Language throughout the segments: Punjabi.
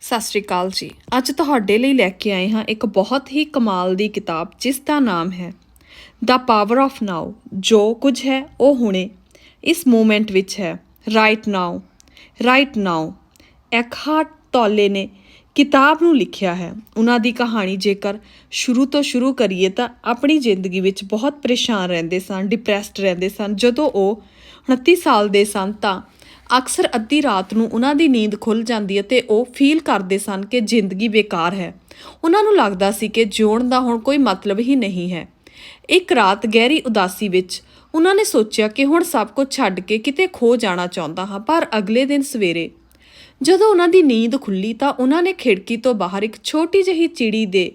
ਸਤਿ ਸ਼੍ਰੀ ਅਕਾਲ ਜੀ। ਅੱਜ ਤੁਹਾਡੇ ਲਈ ਲੈ ਕੇ ਆਏ ਹਾਂ ਇੱਕ ਬਹੁਤ ਹੀ ਕਮਾਲ ਦੀ ਕਿਤਾਬ, ਜਿਸ ਦਾ ਨਾਮ ਹੈ ਦਾ ਪਾਵਰ ਆਫ ਨਾਓ ਜੋ ਕੁਝ ਹੈ, ਉਹ ਹੁਣੇ ਇਸ ਮੂਮੈਂਟ ਵਿੱਚ ਹੈ। ਰਾਈਟ ਨਾਓ ਰਾਈਟ ਨਾਓ ਐਕਹਾਰਟ ਟੋਲੇ ਨੇ ਕਿਤਾਬ ਨੂੰ ਲਿਖਿਆ ਹੈ। ਉਹਨਾਂ ਦੀ ਕਹਾਣੀ ਜੇਕਰ ਸ਼ੁਰੂ ਤੋਂ ਸ਼ੁਰੂ ਕਰੀਏ ਤਾਂ ਆਪਣੀ ਜ਼ਿੰਦਗੀ ਵਿੱਚ ਬਹੁਤ ਪਰੇਸ਼ਾਨ ਰਹਿੰਦੇ ਸਨ ਡਿਪਰੈਸਡ ਰਹਿੰਦੇ ਸਨ। ਜਦੋਂ ਉਹ 29 ਸਾਲ ਦੇ ਸਨ ਤਾਂ ਅਕਸਰ ਅੱਧੀ ਰਾਤ ਨੂੰ ਉਹਨਾਂ ਦੀ ਨੀਂਦ ਖੁੱਲ ਜਾਂਦੀ ਹੈ ਤੇ ਉਹ ਫੀਲ ਕਰਦੇ ਸਨ ਕਿ ਜ਼ਿੰਦਗੀ ਬੇਕਾਰ ਹੈ। ਉਹਨਾਂ ਨੂੰ ਲੱਗਦਾ ਸੀ ਕਿ ਜਿਉਣ ਦਾ ਹੁਣ ਕੋਈ ਮਤਲਬ ਹੀ ਨਹੀਂ ਹੈ। ਇੱਕ ਰਾਤ ਗਹਿਰੀ ਉਦਾਸੀ ਵਿੱਚ ਉਹਨਾਂ ਨੇ ਸੋਚਿਆ ਕਿ ਹੁਣ ਸਭ ਕੁਝ ਛੱਡ ਕੇ ਕਿਤੇ ਖੋ ਜਾਣਾ ਚਾਹੁੰਦਾ ਹਾਂ, ਪਰ ਅਗਲੇ ਦਿਨ ਸਵੇਰੇ ਜਦੋਂ ਉਹਨਾਂ ਦੀ ਨੀਂਦ ਖੁੱਲੀ ਤਾਂ ਉਹਨਾਂ ਨੇ ਖਿੜਕੀ ਤੋਂ ਬਾਹਰ ਇੱਕ ਛੋਟੀ ਜਿਹੀ ਚਿੜੀ ਦੇ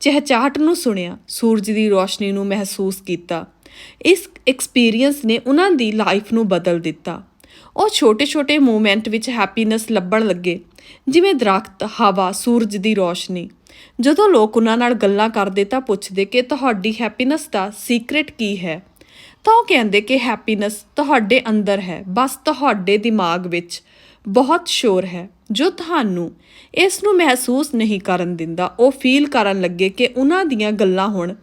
ਚਹਿਚਾਹਟ ਨੂੰ ਸੁਣਿਆ। ਸੂਰਜ ਦੀ ਰੋਸ਼ਨੀ ਨੂੰ ਮਹਿਸੂਸ ਕੀਤਾ। ਇਸ ਐਕਸਪੀਰੀਅੰਸ ਨੇ ਉਹਨਾਂ ਦੀ ਲਾਈਫ ਨੂੰ ਬਦਲ ਦਿੱਤਾ। ਉਹ ਛੋਟੇ-ਛੋਟੇ ਮੂਮੈਂਟ ਵਿੱਚ ਹੈਪੀਨੈਸ ਲੱਭਣ ਲੱਗੇ, ਜਿਵੇਂ ਦਰਖਤ, ਹਵਾ, ਸੂਰਜ ਦੀ ਰੋਸ਼ਨੀ। ਜਦੋਂ ਲੋਕ ਉਹਨਾਂ ਨਾਲ ਗੱਲਾਂ ਕਰਦੇ ਤਾਂ ਪੁੱਛਦੇ ਕਿ ਤੁਹਾਡੀ ਹੈਪੀਨੈਸ ਦਾ ਸੀਕ੍ਰੇਟ ਕੀ ਹੈ? ਤਾਂ ਉਹ ਕਹਿੰਦੇ ਕਿ ਹੈਪੀਨੈਸ ਤੁਹਾਡੇ ਅੰਦਰ ਹੈ, ਬਸ ਤੁਹਾਡੇ ਦਿਮਾਗ ਵਿੱਚ ਬਹੁਤ ਸ਼ੋਰ ਹੈ। ਜੋ ਤੁਹਾਨੂੰ ਇਸ ਨੂੰ ਮਹਿਸੂਸ ਨਹੀਂ ਕਰਨ ਦਿੰਦਾ, ਉਹ ਫੀਲ ਕਰਨ ਲੱਗੇ ਕਿ ਉਹਨਾਂ ਦੀਆਂ ਗੱਲਾਂ ਹੁਣ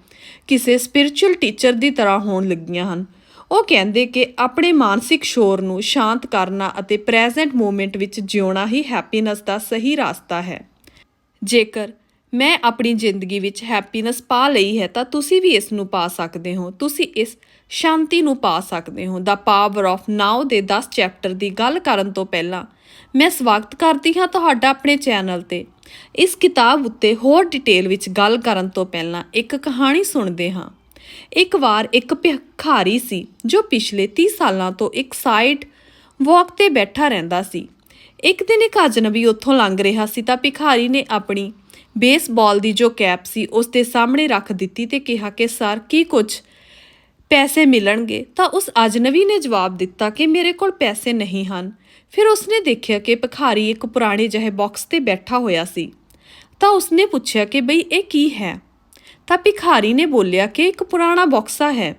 ਕਿਸੇ ਸਪਿਰਚੁਅਲ ਟੀਚਰ ਦੀ ਤਰ੍ਹਾਂ ਹੋਣ ਲੱਗੀਆਂ ਹਨ। ਉਹ ਕਹਿੰਦੇ ਕਿ ਆਪਣੇ ਮਾਨਸਿਕ ਸ਼ੋਰ ਨੂੰ ਸ਼ਾਂਤ ਕਰਨਾ ਅਤੇ ਪ੍ਰੈਜ਼ੈਂਟ ਮੂਮੈਂਟ ਵਿੱਚ ਜਿਉਣਾ ਹੀ ਹੈਪੀਨੈਸ ਦਾ ਸਹੀ ਰਸਤਾ ਹੈ। ਜੇਕਰ ਮੈਂ ਆਪਣੀ ਜ਼ਿੰਦਗੀ ਵਿੱਚ ਹੈਪੀਨੈਸ ਪਾ ਲਈ ਹੈ, ਤਾਂ ਤੁਸੀਂ ਵੀ ਇਸ ਨੂੰ ਪਾ ਸਕਦੇ ਹੋ। ਤੁਸੀਂ ਇਸ ਸ਼ਾਂਤੀ ਨੂੰ ਪਾ ਸਕਦੇ ਹੋ। ਦਾ ਪਾਵਰ ਆਫ ਨਾਓ ਦੇ 10 ਚੈਪਟਰ ਦੀ ਗੱਲ ਕਰਨ ਤੋਂ ਪਹਿਲਾਂ ਮੈਂ ਸਵਾਗਤ ਕਰਦੀ ਹਾਂ ਤੁਹਾਡਾ ਆਪਣੇ ਚੈਨਲ ਤੇ। ਇਸ ਕਿਤਾਬ ਉੱਤੇ ਹੋਰ ਡਿਟੇਲ ਵਿੱਚ ਗੱਲ ਕਰਨ ਤੋਂ ਪਹਿਲਾਂ ਇੱਕ ਕਹਾਣੀ ਸੁਣਦੇ ਹਾਂ। ਇੱਕ ਵਾਰ ਇੱਕ ਭਿਖਾਰੀ ਸੀ ਜੋ ਪਿਛਲੇ 30 ਸਾਲਾਂ ਤੋਂ ਇੱਕ ਸਾਈਡ ਵਾਕ ਤੇ ਬੈਠਾ ਰਹਿੰਦਾ ਸੀ। ਇੱਕ ਦਿਨ ਇੱਕ ਅਜਨਬੀ ਉੱਥੋਂ ਲੰਘ ਰਿਹਾ ਸੀ ਤਾਂ ਭਿਖਾਰੀ ਨੇ ਆਪਣੀ ਬੇਸਬਾਲ ਦੀ ਜੋ ਕੈਪ ਸੀ ਉਸ ਦੇ ਸਾਹਮਣੇ ਰੱਖ ਦਿੱਤੀ ਤੇ ਕਿਹਾ ਕਿ, ਸਰ, ਕੀ ਕੁਝ ਪੈਸੇ ਮਿਲਣਗੇ? ਤਾਂ ਉਸ ਅਜਨਬੀ ਨੇ ਜਵਾਬ ਦਿੱਤਾ ਕਿ, ਮੇਰੇ ਕੋਲ ਪੈਸੇ ਨਹੀਂ ਹਨ। ਫਿਰ ਉਸਨੇ ਦੇਖਿਆ ਕਿ ਭਿਖਾਰੀ ਇੱਕ ਪੁਰਾਣੇ ਜਿਹੇ ਬਾਕਸ ਤੇ ਬੈਠਾ ਹੋਇਆ ਸੀ। ਤਾਂ ਉਸਨੇ ਪੁੱਛਿਆ ਕਿ, ਬਈ, ਇਹ ਕੀ ਹੈ? ਤਾਂ ਭਿਖਾਰੀ ਨੇ ਬੋਲਿਆ ਕਿ ਇੱਕ ਪੁਰਾਣਾ ਬਕਸਾ ਹੈ।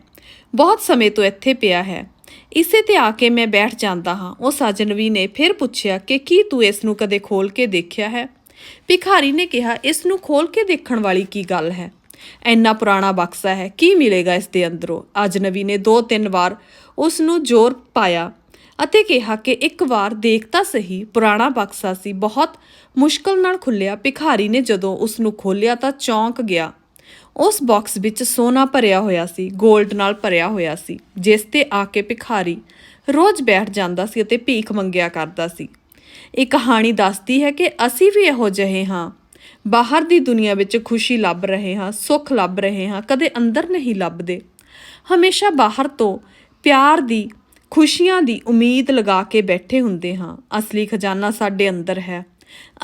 ਬਹੁਤ ਸਮੇਂ ਤੋਂ ਇੱਥੇ ਪਿਆ ਹੈ। ਇਸੇ ਤੇ ਆ ਕੇ ਮੈਂ ਬੈਠ ਜਾਂਦਾ ਹਾਂ। ਉਸ ਅਜਨਬੀ ਨੇ ਫਿਰ ਪੁੱਛਿਆ ਕਿ ਕੀ ਤੂੰ ਇਸ ਨੂੰ ਕਦੇ ਖੋਲ ਕੇ ਦੇਖਿਆ ਹੈ? ਭਿਖਾਰੀ ਨੇ ਕਿਹਾ, ਇਸ ਨੂੰ ਖੋਲ ਕੇ ਦੇਖਣ ਵਾਲੀ ਕੀ ਗੱਲ ਹੈ? ਇੰਨਾ ਪੁਰਾਣਾ ਬਕਸਾ ਹੈ, ਕੀ ਮਿਲੇਗਾ ਇਸ ਦੇ ਅੰਦਰੋਂ? ਅਜਨਬੀ ਨੇ ਦੋ ਤਿੰਨ ਵਾਰ ਉਸ ਨੂੰ ਜ਼ੋਰ ਪਾਇਆ ਅਤੇ ਕਿਹਾ ਕਿ ਇੱਕ ਵਾਰ ਦੇਖ ਤਾਂ ਸਹੀ, ਪੁਰਾਣਾ ਬਕਸਾ ਸੀ। ਬਹੁਤ ਮੁਸ਼ਕਲ ਨਾਲ ਖੁੱਲਿਆ ਭਿਖਾਰੀ ਨੇ ਜਦੋਂ ਉਸ ਨੂੰ ਖੋਲ੍ਹਿਆ ਤਾਂ ਚੌਂਕ ਗਿਆ। ਉਸ ਬਾਕਸ ਵਿੱਚ ਸੋਨਾ ਭਰਿਆ ਹੋਇਆ ਸੀ 골ਡ ਨਾਲ ਭਰਿਆ ਹੋਇਆ ਸੀ, ਜਿਸ ਤੇ ਆ ਕੇ ਭਿਖਾਰੀ ਰੋਜ਼ ਬੈਠ ਜਾਂਦਾ ਸੀ ਅਤੇ ਭੀਖ ਮੰਗਿਆ ਕਰਦਾ ਸੀ। ਇਹ ਕਹਾਣੀ ਦੱਸਦੀ ਹੈ ਕਿ ਅਸੀਂ ਵੀ ਇਹੋ ਜਿਹੇ ਹਾਂ। ਬਾਹਰ ਦੀ ਦੁਨੀਆ ਵਿੱਚ ਖੁਸ਼ੀ ਲੱਭ ਰਹੇ ਹਾਂ, ਸੁੱਖ ਲੱਭ ਰਹੇ ਹਾਂ, ਕਦੇ ਅੰਦਰ ਨਹੀਂ ਲੱਭਦੇ। ਹਮੇਸ਼ਾ ਬਾਹਰ ਤੋਂ ਪਿਆਰ ਦੀ, ਖੁਸ਼ੀਆਂ ਦੀ ਉਮੀਦ ਲਗਾ ਕੇ ਬੈਠੇ ਹੁੰਦੇ ਹਾਂ। ਅਸਲੀ ਖਜ਼ਾਨਾ ਸਾਡੇ ਅੰਦਰ ਹੈ।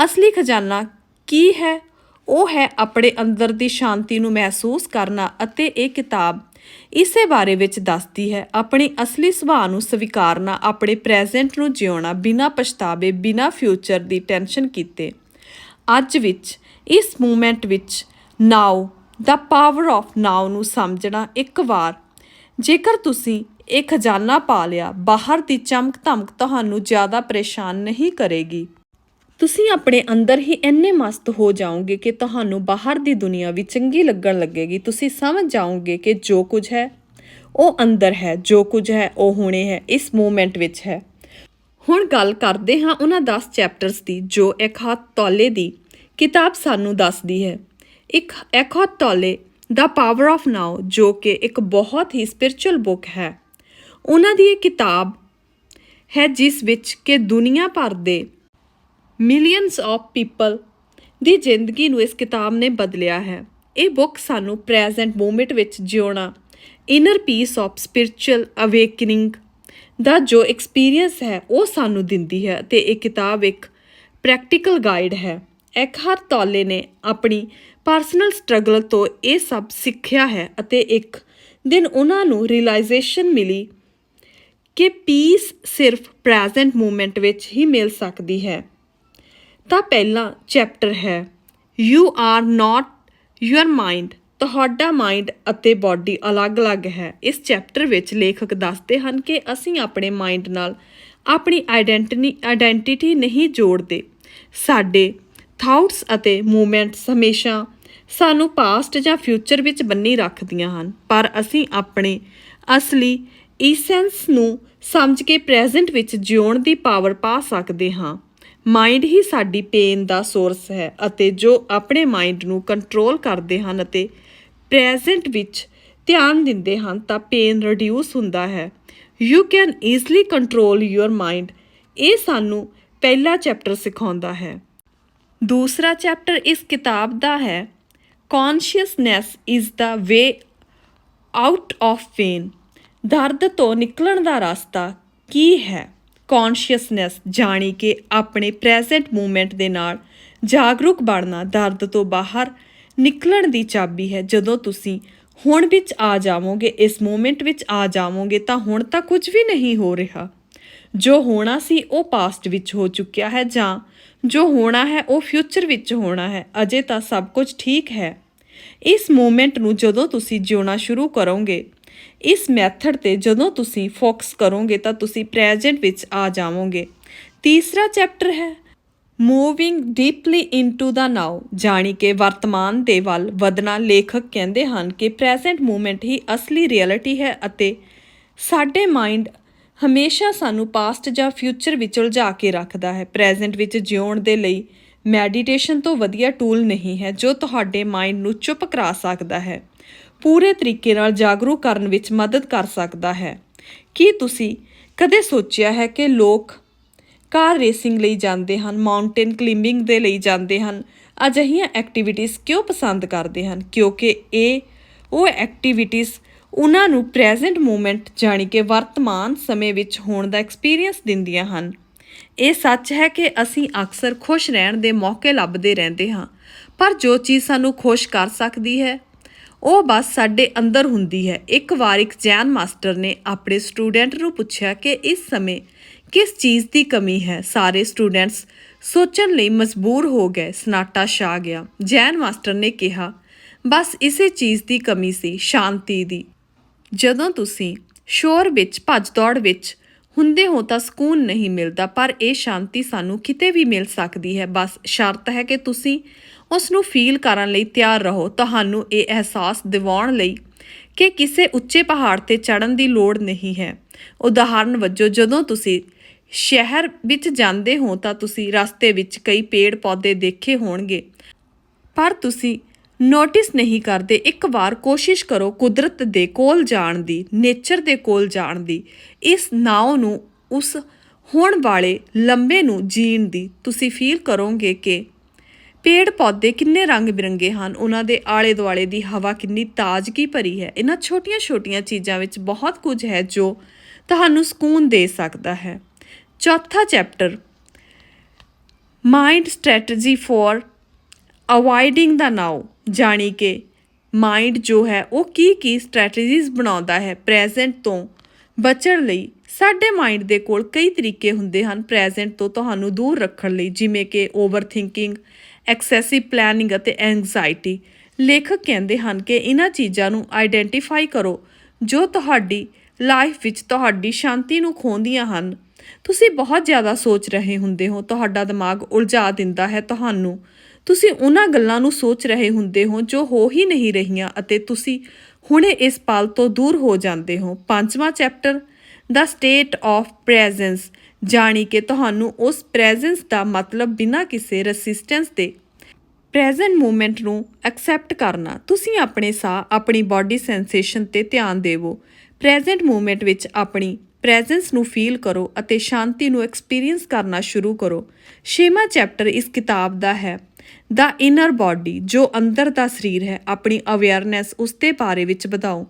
ਅਸਲੀ ਖਜ਼ਾਨਾ ਕੀ ਹੈ? ਉਹ ਹੈ ਆਪਣੇ ਅੰਦਰ ਦੀ ਸ਼ਾਂਤੀ ਨੂੰ ਮਹਿਸੂਸ ਕਰਨਾ ਅਤੇ ਇਹ ਕਿਤਾਬ ਇਸੇ ਬਾਰੇ ਵਿੱਚ ਦੱਸਦੀ ਹੈ। ਆਪਣੀ ਅਸਲੀ ਸੁਭਾਅ ਨੂੰ ਸਵੀਕਾਰਨਾ, ਆਪਣੇ ਪ੍ਰੈਜ਼ੈਂਟ ਨੂੰ ਜਿਉਣਾ, ਬਿਨਾਂ ਪਛਤਾਵੇ, ਬਿਨਾਂ ਫਿਊਚਰ ਦੀ ਟੈਨਸ਼ਨ ਕੀਤੇ। ਅੱਜ ਵਿੱਚ, ਇਸ ਮੂਮੈਂਟ ਵਿੱਚ ਨਾਓ, ਦਾ ਪਾਵਰ ਆਫ ਨਾਓ ਨੂੰ ਸਮਝਣਾ ਇੱਕ ਵਾਰ। ਜੇਕਰ ਤੁਸੀਂ ਇਹ ਖਜ਼ਾਨਾ ਪਾ ਲਿਆ, ਬਾਹਰ ਦੀ ਚਮਕ ਧਮਕ ਤੁਹਾਨੂੰ ਜ਼ਿਆਦਾ ਪਰੇਸ਼ਾਨ ਨਹੀਂ ਕਰੇਗੀ। ਤੁਸੀਂ ਆਪਣੇ ਅੰਦਰ ਹੀ ਇੰਨੇ ਮਸਤ ਹੋ ਜਾਓਗੇ ਕਿ ਤੁਹਾਨੂੰ ਬਾਹਰ ਦੀ ਦੁਨੀਆ ਵੀ ਚੰਗੀ ਲੱਗਣ ਲੱਗੇਗੀ। ਤੁਸੀਂ ਸਮਝ ਜਾਓਗੇ ਕਿ ਜੋ ਕੁਝ ਹੈ, ਉਹ ਅੰਦਰ ਹੈ, ਜੋ ਕੁਝ ਹੈ, ਉਹ ਹੁਣੇ ਹੈ, ਇਸ ਮੂਮੈਂਟ ਵਿੱਚ ਹੈ। ਹੁਣ ਗੱਲ ਕਰਦੇ ਹਾਂ ਉਹਨਾਂ 10 ਚੈਪਟਰਸ ਦੀ, ਜੋ ਐਕਹਾਤ ਤੌਲੇ ਦੀ ਕਿਤਾਬ ਸਾਨੂੰ ਦੱਸਦੀ ਹੈ। ਇੱਕ ਐਕਹਾਤ ਤੌਲੇ ਦਾ ਪਾਵਰ ਆਫ ਨਾਓ ਜੋ ਕਿ ਇੱਕ ਬਹੁਤ ਹੀ ਸਪਿਰਚੁਅਲ ਬੁੱਕ ਹੈ। ਉਹਨਾਂ ਦੀ ਇਹ ਕਿਤਾਬ ਹੈ ਜਿਸ ਵਿੱਚ ਕਿ ਦੁਨੀਆ ਭਰ ਦੇ ਮਿਲੀਅਨਸ ਆਫ ਪੀਪਲ ਦੀ ਜ਼ਿੰਦਗੀ ਨੂੰ ਇਸ ਕਿਤਾਬ ਨੇ ਬਦਲਿਆ ਹੈ। ਇਹ ਬੁੱਕ ਸਾਨੂੰ ਪ੍ਰੈਜ਼ੈਂਟ ਮੂਮੈਂਟ ਵਿੱਚ ਜਿਉਣਾ inner peace of spiritual awakening ਦਾ ਜੋ ਐਕਸਪੀਰੀਅੰਸ ਹੈ, ਉਹ ਸਾਨੂੰ ਦਿੰਦੀ ਹੈ ਤੇ ਇਹ ਕਿਤਾਬ ਇੱਕ ਪ੍ਰੈਕਟੀਕਲ ਗਾਈਡ ਹੈ। ਐਕਹਾਰ ਤੌਲੇ ਨੇ ਆਪਣੀ ਪਰਸਨਲ ਸਟਰਗਲ ਤੋਂ ਇਹ ਸਭ ਸਿੱਖਿਆ ਹੈ ਅਤੇ ਇੱਕ ਦਿਨ ਉਹਨਾਂ ਨੂੰ ਰਿਅਲਾਈਜੇਸ਼ਨ ਮਿਲੀ ਕਿ ਪੀਸ ਸਿਰਫ ਪ੍ਰੈਜ਼ੈਂਟ ਮੂਮੈਂਟ ਵਿੱਚ ਹੀ ਮਿਲ ਸਕਦੀ ਹੈ। ਤਾਂ ਪਹਿਲਾ ਚੈਪਟਰ ਹੈ you are not your mind ਤੁਹਾਡਾ ਮਾਈਂਡ ਅਤੇ ਬਾਡੀ ਅਲੱਗ-ਅਲੱਗ ਹੈ। ਇਸ ਚੈਪਟਰ ਵਿੱਚ ਲੇਖਕ ਦੱਸਦੇ ਹਨ ਕਿ ਅਸੀਂ ਆਪਣੇ ਮਾਈਂਡ ਨਾਲ ਆਪਣੀ ਆਇਡੈਂਟੀਟੀ ਆਇਡੈਂਟੀਟੀ ਨਹੀਂ ਜੋੜਦੇ। ਸਾਡੇ ਥਾਟਸ ਅਤੇ ਮੂਵਮੈਂਟਸ ਹਮੇਸ਼ਾ ਸਾਨੂੰ ਪਾਸਟ ਜਾਂ ਫਿਊਚਰ ਵਿੱਚ ਬੰਨੀ ਰੱਖਦੀਆਂ ਹਨ, ਪਰ ਅਸੀਂ ਆਪਣੇ ਅਸਲੀ ਈਸੈਂਸ ਨੂੰ ਸਮਝ ਕੇ ਪ੍ਰੈਜ਼ੈਂਟ ਵਿੱਚ ਜਿਉਣ ਦੀ ਪਾਵਰ ਪਾ ਸਕਦੇ ਹਾਂ। ਮਾਈਂਡ ਹੀ ਸਾਡੀ ਪੇਨ ਦਾ ਸੋਰਸ ਹੈ ਅਤੇ ਜੋ ਆਪਣੇ ਮਾਈਂਡ ਨੂੰ ਕੰਟਰੋਲ ਕਰਦੇ ਹਨ ਅਤੇ ਪ੍ਰੈਜ਼ੈਂਟ ਵਿੱਚ ਧਿਆਨ ਦਿੰਦੇ ਹਨ ਤਾਂ ਪੇਨ ਰਿਡਿਊਸ ਹੁੰਦਾ ਹੈ। You can easily control your mind ਇਹ ਸਾਨੂੰ ਪਹਿਲਾ ਚੈਪਟਰ ਸਿਖਾਉਂਦਾ ਹੈ। ਦੂਸਰਾ ਚੈਪਟਰ ਇਸ ਕਿਤਾਬ ਦਾ ਹੈ। Consciousness is the way out of pain ਦਰਦ ਤੋਂ ਨਿਕਲਣ ਦਾ ਰਸਤਾ ਕੀ ਹੈ? ਕੌਨਸ਼ੀਅਸਨੈਸ ਜਾਣੀ ਕਿ ਆਪਣੇ ਪ੍ਰੈਜ਼ੈਂਟ ਮੂਮੈਂਟ ਦੇ ਨਾਲ ਜਾਗਰੂਕ ਬਣਨਾ ਦਰਦ ਤੋਂ ਬਾਹਰ ਨਿਕਲਣ ਦੀ ਚਾਬੀ ਹੈ। ਜਦੋਂ ਤੁਸੀਂ ਹੁਣ ਵਿੱਚ ਆ ਜਾਵੋਗੇ, ਇਸ ਮੂਮੈਂਟ ਵਿੱਚ ਆ ਜਾਵੋਗੇ, ਤਾਂ ਹੁਣ ਤਾਂ ਕੁਝ ਵੀ ਨਹੀਂ ਹੋ ਰਿਹਾ। ਜੋ ਹੋਣਾ ਸੀ ਉਹ ਪਾਸਟ ਵਿੱਚ ਹੋ ਚੁੱਕਿਆ ਹੈ ਜਾਂ ਜੋ ਹੋਣਾ ਹੈ ਉਹ ਫਿਊਚਰ ਵਿੱਚ ਹੋਣਾ ਹੈ। ਅਜੇ ਤਾਂ ਸਭ ਕੁਝ ਠੀਕ ਹੈ। ਇਸ ਮੂਮੈਂਟ ਨੂੰ ਜਦੋਂ ਤੁਸੀਂ ਜਿਉਣਾ ਸ਼ੁਰੂ ਕਰੋਗੇ ਇਸ ਮੈਥਡ ਤੇ ਜਦੋਂ ਤੁਸੀਂ ਫੋਕਸ ਕਰੋਗੇ ਤਾਂ ਤੁਸੀਂ ਪ੍ਰੈਜ਼ੈਂਟ ਵਿੱਚ ਆ ਜਾਵੋਗੇ। ਤੀਸਰਾ ਚੈਪਟਰ ਹੈ moving deeply into the now ਜਾਣੀ ਕਿ ਵਰਤਮਾਨ ਦੇ ਵੱਲ ਵਧਣਾ। ਲੇਖਕ ਕਹਿੰਦੇ ਹਨ ਕਿ ਪ੍ਰੈਜ਼ੈਂਟ ਮੂਮੈਂਟ ਹੀ ਅਸਲੀ ਰਿਐਲਿਟੀ ਹੈ ਅਤੇ ਸਾਡੇ ਮਾਈਂਡ ਹਮੇਸ਼ਾ ਸਾਨੂੰ ਪਾਸਟ ਜਾਂ ਫਿਊਚਰ ਵਿੱਚ ਉਲਝਾ ਕੇ ਰੱਖਦਾ ਹੈ। ਪ੍ਰੈਜ਼ੈਂਟ ਵਿੱਚ ਜਿਉਣ ਦੇ ਲਈ ਮੈਡੀਟੇਸ਼ਨ ਤੋਂ ਵਧੀਆ ਟੂਲ ਨਹੀਂ ਹੈ ਜੋ ਤੁਹਾਡੇ ਮਾਈਂਡ ਨੂੰ ਚੁੱਪ ਕਰਾ ਸਕਦਾ ਹੈ। ਪੂਰੇ ਤਰੀਕੇ ਨਾਲ ਜਾਗਰੂਕ ਕਰਨ ਵਿੱਚ ਮਦਦ ਕਰ ਸਕਦਾ ਹੈ। ਕੀ ਤੁਸੀਂ ਕਦੇ ਸੋਚਿਆ ਹੈ ਕਿ ਲੋਕ ਕਾਰ ਰੇਸਿੰਗ ਲਈ ਜਾਂਦੇ ਹਨ, ਮਾਊਂਟੇਨ ਕਲਾਈਮਿੰਗ ਦੇ ਲਈ ਜਾਂਦੇ ਹਨ, ਅਜਿਹੀਆਂ ਐਕਟੀਵਿਟੀਜ਼ ਕਿਉਂ ਪਸੰਦ ਕਰਦੇ ਹਨ? ਕਿਉਂਕਿ ਇਹ, ਉਹ ਐਕਟੀਵਿਟੀਜ਼ ਉਹਨਾਂ ਨੂੰ ਪ੍ਰੈਜ਼ੈਂਟ ਮੂਮੈਂਟ ਜਾਣੀ ਕਿ ਵਰਤਮਾਨ ਸਮੇਂ ਵਿੱਚ ਹੋਣ ਦਾ ਐਕਸਪੀਰੀਅੰਸ ਦਿੰਦੀਆਂ ਹਨ। ਇਹ ਸੱਚ ਹੈ ਕਿ ਅਸੀਂ ਅਕਸਰ ਖੁਸ਼ ਰਹਿਣ ਦੇ ਮੌਕੇ ਲੱਭਦੇ ਰਹਿੰਦੇ ਹਾਂ, ਪਰ ਜੋ ਚੀਜ਼ ਸਾਨੂੰ ਖੁਸ਼ ਕਰ ਸਕਦੀ ਹੈ ਉਹ ਬਸ ਸਾਡੇ ਅੰਦਰ ਹੁੰਦੀ ਹੈ। ਇੱਕ ਵਾਰ ਇੱਕ ਜੈਨ ਮਾਸਟਰ ਨੇ ਆਪਣੇ ਸਟੂਡੈਂਟ ਨੂੰ ਪੁੱਛਿਆ ਕਿ ਇਸ ਸਮੇਂ ਕਿਸ ਚੀਜ਼ ਦੀ ਕਮੀ ਹੈ? ਸਾਰੇ ਸਟੂਡੈਂਟਸ ਸੋਚਣ ਲਈ ਮਜਬੂਰ ਹੋ ਗਏ। ਸਨਾਟਾ ਛਾ ਗਿਆ। ਜੈਨ ਮਾਸਟਰ ਨੇ ਕਿਹਾ, ਬਸ ਇਸੇ ਚੀਜ਼ ਦੀ ਕਮੀ ਸੀ, ਸ਼ਾਂਤੀ ਦੀ। ਜਦੋਂ ਤੁਸੀਂ ਸ਼ੋਰ ਵਿੱਚ, ਭੱਜ ਦੌੜ ਵਿੱਚ ਹੁੰਦੇ ਹੋ ਤਾਂ ਸਕੂਨ ਨਹੀਂ ਮਿਲਦਾ, ਪਰ ਇਹ ਸ਼ਾਂਤੀ ਸਾਨੂੰ ਕਿਤੇ ਵੀ ਮਿਲ ਸਕਦੀ ਹੈ। ਬਸ ਸ਼ਰਤ ਹੈ ਕਿ ਤੁਸੀਂ ਉਸ ਨੂੰ ਫੀਲ ਕਰਨ ਲਈ ਤਿਆਰ ਰਹੋ। ਤੁਹਾਨੂੰ ਇਹ ਅਹਿਸਾਸ ਦਿਵਾਉਣ ਲਈ ਕਿ ਕਿਸੇ ਉੱਚੇ ਪਹਾੜ ਤੇ ਚੜ੍ਹਨ ਦੀ ਲੋੜ ਨਹੀਂ ਹੈ। ਉਦਾਹਰਨ ਵਜੋਂ, ਜਦੋਂ ਤੁਸੀਂ ਸ਼ਹਿਰ ਵਿੱਚ ਜਾਂਦੇ ਹੋ ਤਾਂ ਤੁਸੀਂ ਰਸਤੇ ਵਿੱਚ ਕਈ ਪੇੜ ਪੌਦੇ ਦੇਖੇ ਹੋਣਗੇ, ਪਰ ਤੁਸੀਂ ਨੋਟਿਸ ਨਹੀਂ ਕਰਦੇ, ਇੱਕ ਵਾਰ ਕੋਸ਼ਿਸ਼ ਕਰੋ ਕੁਦਰਤ ਦੇ ਕੋਲ ਜਾਣ ਦੀ, ਨੇਚਰ ਦੇ ਕੋਲ ਜਾਣ ਦੀ। ਇਸ ਨਾਉ ਨੂੰ, ਉਸ ਹੋਣ ਵਾਲੇ ਲੰਬੇ ਨੂੰ ਜੀਣ ਦੀ। ਤੁਸੀਂ ਫੀਲ ਕਰੋਗੇ ਕਿ ਪੇੜ ਪੌਦੇ ਕਿੰਨੇ ਰੰਗ ਬਿਰੰਗੇ ਹਨ, ਉਹਨਾਂ ਦੇ ਆਲੇ ਦੁਆਲੇ ਦੀ ਹਵਾ ਕਿੰਨੀ ਤਾਜ਼ਗੀ ਭਰੀ ਹੈ। ਇਹਨਾਂ ਛੋਟੀਆਂ-ਛੋਟੀਆਂ ਚੀਜ਼ਾਂ ਵਿੱਚ ਬਹੁਤ ਕੁਝ ਹੈ ਜੋ ਤੁਹਾਨੂੰ ਸਕੂਨ ਦੇ ਸਕਦਾ ਹੈ। ਚੌਥਾ chapter, mind strategy for avoiding the now ਜਾਣੀ ਕਿ ਮਾਈਂਡ ਜੋ ਹੈ ਉਹ ਕੀ ਕੀ ਸਟ੍ਰੈਟਜੀਜ਼ ਬਣਾਉਂਦਾ ਹੈ ਪ੍ਰੈਜ਼ੈਂਟ ਤੋਂ ਬਚਣ ਲਈ, ਸਾਡੇ ਮਾਈਂਡ ਦੇ ਕੋਲ ਕਈ ਤਰੀਕੇ ਹੁੰਦੇ ਹਨ ਪ੍ਰੈਜ਼ੈਂਟ ਤੋਂ ਤੁਹਾਨੂੰ ਦੂਰ ਰੱਖਣ ਲਈ, ਜਿਵੇਂ ਕਿ ਓਵਰ ਥਿੰਕਿੰਗ ਐਕਸੈਸਿਵ ਪਲੈਨਿੰਗ ਅਤੇ ਐਂਗਜ਼ਾਇਟੀ। ਲੇਖਕ ਕਹਿੰਦੇ ਹਨ ਕਿ ਇਹਨਾਂ ਚੀਜ਼ਾਂ ਨੂੰ ਆਈਡੈਂਟੀਫਾਈ ਕਰੋ ਜੋ ਤੁਹਾਡੀ ਲਾਈਫ ਵਿੱਚ ਤੁਹਾਡੀ ਸ਼ਾਂਤੀ ਨੂੰ ਖੋਹਦੀਆਂ ਹਨ। ਤੁਸੀਂ ਬਹੁਤ ਜ਼ਿਆਦਾ ਸੋਚ ਰਹੇ ਹੁੰਦੇ ਹੋ, ਤੁਹਾਡਾ ਦਿਮਾਗ ਉਲਝਾ ਦਿੰਦਾ ਹੈ, ਤੁਹਾਨੂੰ ਤੁਸੀਂ ਉਹਨਾਂ ਗੱਲਾਂ ਨੂੰ ਸੋਚ ਰਹੇ ਹੁੰਦੇ ਹੋ ਜੋ ਹੋ ਹੀ ਨਹੀਂ ਰਹੀਆਂ ਅਤੇ ਤੁਸੀਂ ਹੁਣੇ ਇਸ ਪਲ ਤੋਂ ਦੂਰ ਹੋ ਜਾਂਦੇ ਹੋ। ਪੰਜਵਾਂ chapter, the state of presence ਜਾਣੀ ਕਿ ਤੁਹਾਨੂੰ ਉਸ ਪ੍ਰੈਜ਼ੈਂਸ ਦਾ ਮਤਲਬ ਬਿਨਾਂ ਕਿਸੇ ਰੈਸਿਸਟੈਂਸ ਦੇ ਪ੍ਰੈਜ਼ੈਂਟ ਮੂਮੈਂਟ ਨੂੰ ਐਕਸੈਪਟ ਕਰਨਾ। ਤੁਸੀਂ ਆਪਣੇ ਸਾਹ, ਆਪਣੀ ਬਾਡੀ ਸੈਂਸੇਸ਼ਨ ਤੇ ਧਿਆਨ ਦੇਵੋ। ਪ੍ਰੈਜ਼ੈਂਟ ਮੂਮੈਂਟ ਵਿੱਚ ਆਪਣੀ ਪ੍ਰੈਜ਼ੈਂਸ ਨੂੰ ਫੀਲ ਕਰੋ ਅਤੇ ਸ਼ਾਂਤੀ ਨੂੰ ਐਕਸਪੀਰੀਅੰਸ ਕਰਨਾ ਸ਼ੁਰੂ ਕਰੋ। ਛੇਵਾਂ ਚੈਪਟਰ ਇਸ ਕਿਤਾਬ ਦਾ ਹੈ। ਦਾ ਇਨਰ ਬਾਡੀ ਜੋ ਅੰਦਰ ਦਾ ਸਰੀਰ ਹੈ, ਆਪਣੀ ਅਵੇਅਰਨੈਸ ਉਸ ਦੇ ਬਾਰੇ ਵਿੱਚ ਵਧਾਓ।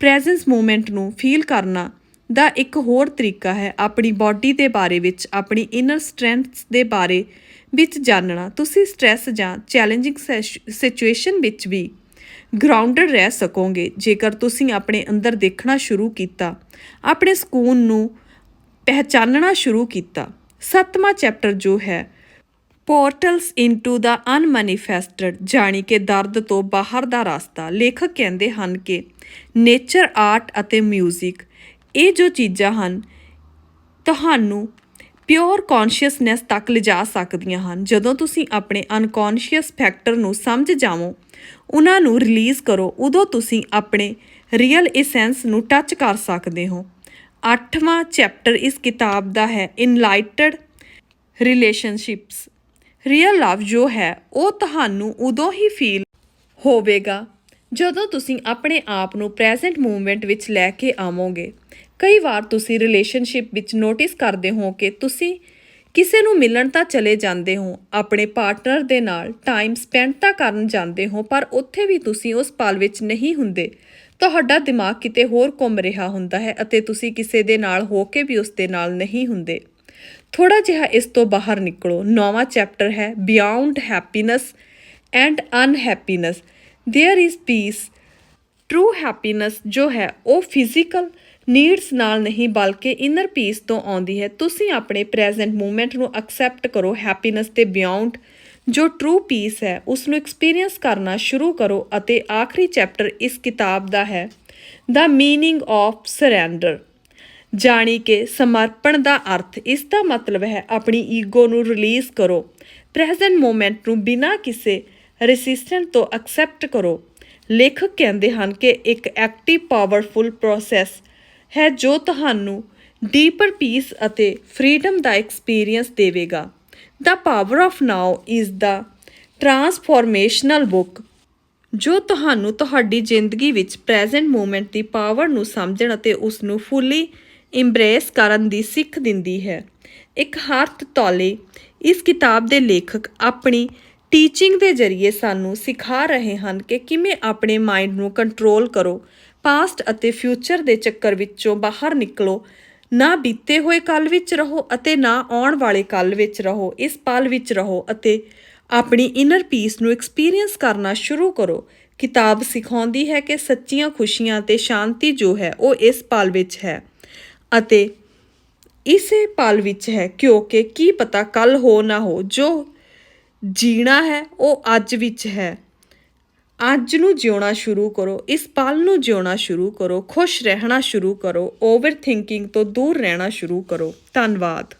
ਪ੍ਰੈਜ਼ੈਂਸ ਮੂਮੈਂਟ ਨੂੰ ਫੀਲ ਕਰਨਾ ਦਾ ਇੱਕ ਹੋਰ ਤਰੀਕਾ ਹੈ, ਆਪਣੀ ਬਾਡੀ ਦੇ ਬਾਰੇ ਵਿੱਚ, ਆਪਣੀ ਇਨਰ ਸਟਰੈਂਥਸ ਦੇ ਬਾਰੇ ਵਿੱਚ ਜਾਣਨਾ। ਤੁਸੀਂ ਸਟ੍ਰੈਸ ਜਾਂ ਚੈਲੰਜਿੰਗ ਸਿਚੁਏਸ਼ਨ ਵਿੱਚ ਵੀ ਗਰਾਊਂਡਡ ਰਹਿ ਸਕੋਗੇ, ਜੇਕਰ ਤੁਸੀਂ ਆਪਣੇ ਅੰਦਰ ਦੇਖਣਾ ਸ਼ੁਰੂ ਕੀਤਾ, ਆਪਣੇ ਸਕੂਨ ਨੂੰ ਪਹਿਚਾਨਣਾ ਸ਼ੁਰੂ ਕੀਤਾ। ਸੱਤਵਾਂ ਚੈਪਟਰ ਜੋ ਹੈ ਪੋਰਟਲਸ ਇਨਟੂ ਦਾ ਅਨਮੈਨੀਫੈਸਟਡ ਜਾਣੀ ਕਿ ਦਰਦ ਤੋਂ ਬਾਹਰ ਦਾ ਰਸਤਾ, ਲੇਖਕ ਕਹਿੰਦੇ ਹਨ ਕਿ ਨੇਚਰ, ਆਰਟ ਅਤੇ 뮤직 ਇਹ ਜੋ ਚੀਜ਼ਾਂ ਹਨ, ਤੁਹਾਨੂੰ ਪਿਓਰ ਕੌਨਸ਼ੀਅਸਨੈਸ ਤੱਕ ਲਿਜਾ ਸਕਦੀਆਂ ਹਨ। ਜਦੋਂ ਤੁਸੀਂ ਆਪਣੇ ਅਨਕੌਨਸ਼ੀਅਸ ਫੈਕਟਰ ਨੂੰ ਸਮਝ ਜਾਵੋ, ਉਹਨਾਂ ਨੂੰ ਰਿਲੀਜ਼ ਕਰੋ, ਉਦੋਂ ਤੁਸੀਂ ਆਪਣੇ ਰੀਅਲ ਐਸੈਂਸ ਨੂੰ ਟੱਚ ਕਰ ਸਕਦੇ ਹੋ। ਅੱਠਵਾਂ ਚੈਪਟਰ ਇਸ ਕਿਤਾਬ ਦਾ ਹੈ ਇਨਲਾਈਟਡ ਰਿਲੇਸ਼ਨਸ਼ਿਪਸ ਰੀਅਲ ਲਵ ਜੋ ਹੈ, ਉਹ ਤੁਹਾਨੂੰ ਉਦੋਂ ਹੀ ਫੀਲ ਹੋਵੇਗਾ ਜਦੋਂ ਤੁਸੀਂ ਆਪਣੇ ਆਪ ਨੂੰ ਪ੍ਰੈਜ਼ੈਂਟ ਮੂਵਮੈਂਟ ਵਿੱਚ ਲੈ ਕੇ ਆਵੋਗੇ। ਕਈ ਵਾਰ ਤੁਸੀਂ ਰਿਲੇਸ਼ਨਸ਼ਿਪ ਵਿੱਚ ਨੋਟਿਸ ਕਰਦੇ ਹੋ ਕਿ ਤੁਸੀਂ ਕਿਸੇ ਨੂੰ ਮਿਲਣ ਤਾਂ ਚਲੇ ਜਾਂਦੇ ਹੋ, ਆਪਣੇ ਪਾਰਟਨਰ ਦੇ ਨਾਲ ਟਾਈਮ ਸਪੈਂਡ ਤਾਂ ਕਰਨ ਜਾਂਦੇ ਹੋ, ਪਰ ਉੱਥੇ ਵੀ ਤੁਸੀਂ ਉਸ ਪਲ ਵਿੱਚ ਨਹੀਂ ਹੁੰਦੇ। ਤੁਹਾਡਾ ਦਿਮਾਗ ਕਿਤੇ ਹੋਰ ਘੁੰਮ ਰਿਹਾ ਹੁੰਦਾ ਹੈ ਅਤੇ ਤੁਸੀਂ ਕਿਸੇ ਦੇ ਨਾਲ ਹੋ ਕੇ ਵੀ ਉਸ ਦੇ ਨਾਲ ਨਹੀਂ ਹੁੰਦੇ। ਥੋੜਾ ਜਿਹਾ ਇਸ ਤੋਂ ਬਾਹਰ ਨਿਕਲੋ ਨੌਵਾਂ ਚੈਪਟਰ ਹੈ beyond happiness and unhappiness there is peace true happiness ਜੋ ਹੈ ਉਹ ਫਿਜ਼ੀਕਲ ਨੀਡਸ ਨਾਲ ਨਹੀਂ ਬਲਕਿ ਇਨਰ ਪੀਸ ਤੋਂ ਆਉਂਦੀ ਹੈ ਤੁਸੀਂ ਆਪਣੇ ਪ੍ਰੈਜ਼ੈਂਟ ਮੂਮੈਂਟ ਨੂੰ ਐਕਸੈਪਟ ਕਰੋ ਹੈਪੀਨੈਸ ਤੇ ਬਿਯੋਂਡ ਜੋ ਟਰੂ ਪੀਸ ਹੈ ਉਸ ਨੂੰ ਐਕਸਪੀਰੀਅੰਸ ਕਰਨਾ ਸ਼ੁਰੂ ਕਰੋ ਅਤੇ ਆਖਰੀ ਚੈਪਟਰ ਇਸ ਕਿਤਾਬ ਦਾ ਹੈ ਦਾ ਮੀਨਿੰਗ ਆਫ ਸਰੈਂਡਰ ਜਾਣੀ ਕਿ ਸਮਰਪਣ ਦਾ ਅਰਥ ਇਸ ਦਾ ਮਤਲਬ ਹੈ ਆਪਣੀ ਈਗੋ ਨੂੰ ਰਿਲੀਜ਼ ਕਰੋ। ਪ੍ਰੈਜ਼ੈਂਟ ਮੂਮੈਂਟ ਨੂੰ ਬਿਨਾਂ ਕਿਸੇ ਰੈਸਿਸਟੈਂਟ ਤੋਂ ਐਕਸੈਪਟ ਕਰੋ। ਲੇਖਕ ਕਹਿੰਦੇ ਹਨ ਕਿ ਇੱਕ ਐਕਟਿਵ ਪਾਵਰਫੁਲ ਪ੍ਰੋਸੈਸ ਹੈ ਜੋ ਤੁਹਾਨੂੰ ਡੀਪਰ ਪੀਸ ਅਤੇ ਫਰੀडम ਦਾ ਐਕਸਪੀਰੀਅੰਸ ਦੇਵੇਗਾ। The power of now is the transformational book ਜੋ ਤੁਹਾਨੂੰ ਤੁਹਾਡੀ ਜ਼ਿੰਦਗੀ ਵਿੱਚ ਪ੍ਰੈਜ਼ੈਂਟ ਮੂਮੈਂਟ ਦੀ ਪਾਵਰ ਨੂੰ ਸਮਝਣ ਅਤੇ ਉਸ ਨੂੰ ਫੁੱਲੀ ਇੰਬਰੇਸ ਕਰਨ ਦੀ ਸਿੱਖ ਦਿੰਦੀ ਹੈ। ਇੱਕ ਹੱਥ ਤੌਲੇ ਇਸ ਕਿਤਾਬ ਦੇ ਲੇਖਕ ਆਪਣੀ ਟੀਚਿੰਗ ਦੇ ਜ਼ਰੀਏ ਸਾਨੂੰ ਸਿਖਾ ਰਹੇ ਹਨ ਕਿ ਕਿਵੇਂ ਆਪਣੇ ਮਾਈਂਡ ਨੂੰ ਕੰਟਰੋਲ ਕਰੋ ਪਾਸਟ ਅਤੇ ਫਿਊਚਰ ਦੇ ਚੱਕਰ ਵਿੱਚੋਂ ਬਾਹਰ ਨਿਕਲੋ, ਨਾ ਬੀਤੇ ਹੋਏ ਕੱਲ ਵਿੱਚ ਰਹੋ ਅਤੇ ਨਾ ਆਉਣ ਵਾਲੇ ਕੱਲ ਵਿੱਚ ਰਹੋ, ਇਸ ਪਲ ਵਿੱਚ ਰਹੋ ਅਤੇ ਆਪਣੀ ਇਨਰ ਪੀਸ ਨੂੰ ਐਕਸਪੀਰੀਅੰਸ ਕਰਨਾ ਸ਼ੁਰੂ ਕਰੋ। ਕਿਤਾਬ ਸਿਖਾਉਂਦੀ ਹੈ ਕਿ ਸੱਚੀਆਂ ਖੁਸ਼ੀਆਂ ਤੇ ਸ਼ਾਂਤੀ ਜੋ ਹੈ ਉਹ ਇਸ ਪਲ ਵਿੱਚ ਹੈ। ਅਤੇ ਇਸੇ ਪਲ ਵਿੱਚ ਹੈ, ਕਿਉਂਕਿ ਕੀ ਪਤਾ ਕੱਲ ਹੋ ਨਾ ਹੋ, ਜੋ ਜੀਣਾ ਹੈ, ਉਹ ਅੱਜ ਵਿੱਚ ਹੈ। ਅੱਜ ਨੂੰ ਜਿਉਣਾ ਸ਼ੁਰੂ ਕਰੋ, ਇਸ ਪਲ ਨੂੰ ਜਿਉਣਾ ਸ਼ੁਰੂ ਕਰੋ, ਖੁਸ਼ ਰਹਿਣਾ ਸ਼ੁਰੂ ਕਰੋ ਓਵਰ ਥਿੰਕਿੰਗ ਤੋਂ ਦੂਰ ਰਹਿਣਾ ਸ਼ੁਰੂ ਕਰੋ। ਧੰਨਵਾਦ।